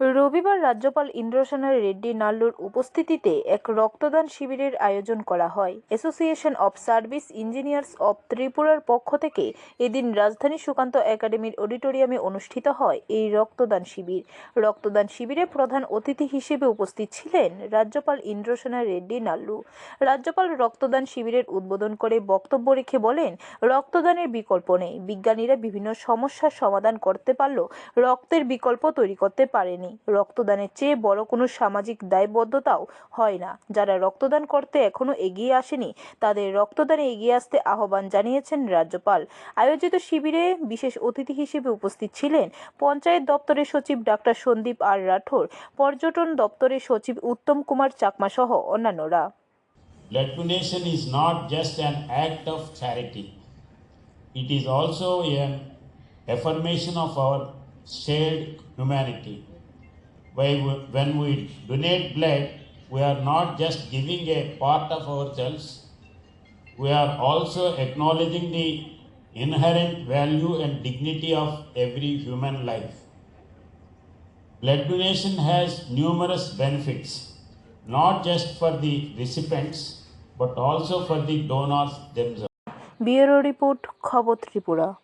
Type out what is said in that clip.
রবিবার রাজ্যপাল ইন্দ্রসেনা রেড্ডি নাল্লুর উপস্থিতিতে এক রক্তদান শিবিরের আয়োজন করা হয়। Association of service engineers of ত্রিপুরার পক্ষ থেকে এদিন রাজধানী সুকান্ত একাডেমির অডিটোরিয়ামে অনুষ্ঠিত হয় এই রক্তদান শিবির। রক্তদান শিবিরে প্রধান অতিথি হিসেবে উপস্থিত ছিলেন রাজ্যপাল ইন্দ্রসেনা রেড্ডি নাল্লু। রাজ্যপাল রক্তদান শিবিরের উদ্বোধন করে বক্তব্য রেখে বলেন, রক্তদানের বিকল্প নেই। বিজ্ঞানীরা বিভিন্ন সমস্যার সমাধান করতে পারলেও রক্তের বিকল্প তৈরি করতে পারেনি। রক্তদানের চেয়ে বড় কোনো সামাজিক দায়বদ্ধতাও হয় না। যারা রক্তদান করতে এখনও এগিয়ে আসেনি তাদের রক্তদানে এগিয়ে আসতে আহ্বান জানিয়েছেন রাজ্যপাল। আয়োজিত শিবিরে বিশেষ অতিথি হিসেবে উপস্থিত ছিলেন পঞ্চায়েত দপ্তরের সচিব ডাক্তার সন্দীপ আর রাঠোর পর্যটন দপ্তরের সচিব উত্তম কুমার চাকমা সহ অন্যান্যরা। Blood donation is not just an act of charity, it is also an affirmation of our shared humanity. when we donate blood, we are not just giving a part of ourselves, we are also acknowledging the inherent value and dignity of every human life. Blood donation has numerous benefits, not just for the recipients, but also for the donors themselves. Bureau Report, Khabat Tripura.